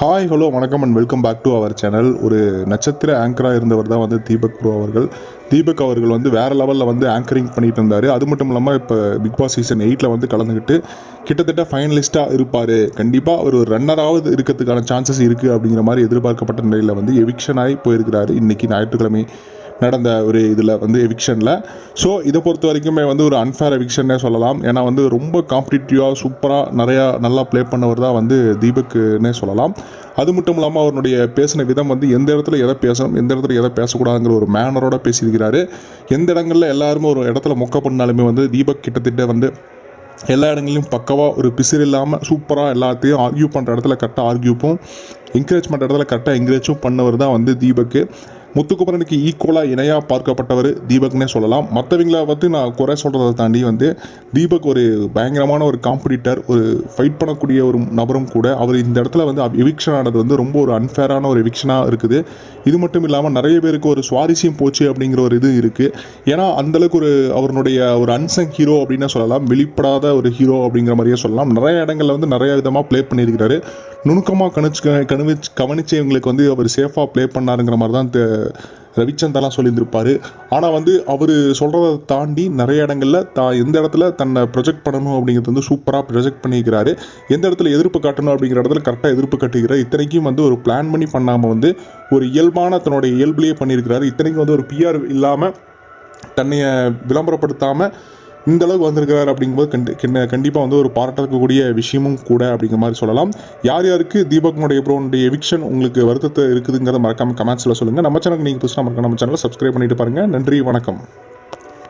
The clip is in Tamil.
ஹாய் ஹலோ வணக்கம் and welcome back to our channel ஒரு நட்சத்திர ஆங்கராக இருந்தவர் தான் வந்து தீபக் ப்ரோ அவர்கள். தீபக் அவர்கள் வந்து வேறு லெவலில் வந்து ஆங்கரிங் பண்ணிட்டு இருந்தார். அது மட்டும் இல்லாமல் இப்போ பிக் பாஸ் சீசன் எயிட்டில் வந்து கலந்துக்கிட்டு கிட்டத்தட்ட ஃபைனலிஸ்ட்டாக இருப்பார். கண்டிப்பாக ஒரு ரன்னராவது இருக்கிறதுக்கான சான்சஸ் இருக்குது அப்படிங்கிற மாதிரி எதிர்பார்க்கப்பட்ட நிலையில் வந்து எவிக்ஷன் ஆகி போயிருக்கிறாரு. இன்றைக்கி ஞாயிற்றுக்கிழமை. நடந்த ஒரு இதில் வந்து எவிக்ஷனில் ஸோ இதை பொறுத்த வரைக்குமே வந்து ஒரு அன்ஃபேர் எவிக்ஷன்னே சொல்லலாம். ஏன்னா வந்து ரொம்ப காம்படிட்டிவாக சூப்பராக நிறையா நல்லா ப்ளே பண்ணவர் தான் வந்து தீபக்குன்னே சொல்லலாம். அது மட்டும் இல்லாமல் அவருடைய பேசின விதம் வந்து எந்த இடத்துல எதை பேசணும் எந்த இடத்துல எதை பேசக்கூடாதுங்கிற ஒரு மேனரோட பேசியிருக்கிறாரு. எந்த இடங்களில் எல்லாருமே ஒரு இடத்துல மொக்க பண்ணாலுமே வந்து தீபக் கிட்டத்தட்ட வந்து எல்லா இடங்களிலும் பக்கவாக ஒரு பிசிறு இல்லாமல் சூப்பராக எல்லாத்தையும் ஆர்கியூ பண்ணுற இடத்துல கரெக்டாக ஆர்கியூப்பும் என்கரேஜ் பண்ணுற இடத்துல கரெக்டாக என்கரேஜும் பண்ணவர் தான் வந்து தீபக்கு. முத்துக்குமரனுக்கு ஈக்குவலாக இணையாக பார்க்கப்பட்டவர் தீபக்னே சொல்லலாம். மற்றவங்கள பற்றி நான் குறை சொல்கிறத தாண்டி வந்து தீபக் ஒரு பயங்கரமான ஒரு காம்படிட்டர் ஒரு ஃபைட் பண்ணக்கூடிய ஒரு நபரும் கூட அவர் இந்த இடத்துல வந்து எவிக்ஷன் ஆனது வந்து ரொம்ப ஒரு அன்ஃபேரான ஒரு எவிக்ஷனாக இருக்குது. இது மட்டும் இல்லாமல் நிறைய பேருக்கு ஒரு சுவாரஸ்யம் போச்சு அப்படிங்கிற ஒரு இது இருக்குது ஏன்னா அந்தளவுக்கு ஒரு அவருடைய ஒரு அன்சங் ஹீரோ அப்படின்னு சொல்லலாம். வெளிப்படாத ஒரு ஹீரோ அப்படிங்கிற மாதிரியே சொல்லலாம். நிறைய இடங்களில் வந்து நிறைய விதமாக ப்ளே பண்ணியிருக்கிறாரு. நுணுக்கமாக கணிச்சு கணிச்சு கவனித்து இவங்களுக்கு வந்து அவர் சேஃபாக ப்ளே பண்ணாருங்கிற மாதிரி தான் தெ- ரவிச்சந்தெல்லாம் சொல்லியிருந்திருப்பார். ஆனால் வந்து அவர் சொல்கிறத தாண்டி நிறைய இடங்களில் தான் எந்த இடத்துல தன்னை ப்ரொஜெக்ட் பண்ணணும் அப்படிங்கிறது வந்து சூப்பராக ப்ரொஜெக்ட் பண்ணிக்கிறாரு. எந்த இடத்துல எதிர்ப்பு காட்டணும் அப்படிங்கிற இடத்துல கரெக்டாக எதிர்ப்பு கட்டுகிறார். இத்தனைக்கும் வந்து ஒரு பிளான் பண்ணி பண்ணாமல் வந்து ஒரு இயல்பான தன்னுடைய இயல்புலேயே பண்ணியிருக்கிறாரு. இத்தனைக்கும் வந்து ஒரு பிஆர் இல்லாமல் தன்னையை விளம்பரப்படுத்தாமல் இந்த அளவுக்கு வந்திருக்கிறார் அப்படிங்கும்போது கண்டி கண்டிப்பாக வந்து ஒரு பாராட்டக்கூடிய விஷயமும் கூட அப்படிங்கிற மாதிரி சொல்லலாம். யார் யாருக்கு தீபக்னுடைய ப்ரோனுடைய எவிக்ஷன் உங்களுக்கு வருத்தத்தை இருக்குதுங்கிறத மறக்காம கமெண்ட்ஸில் சொல்லுங்கள் நம்ம சேனலுக்கு நீங்கள் புதுசாக மறக்காம நம்ம சேனலை சப்ஸ்கிரைப் பண்ணிட்டு பாருங்கள் நன்றி வணக்கம்.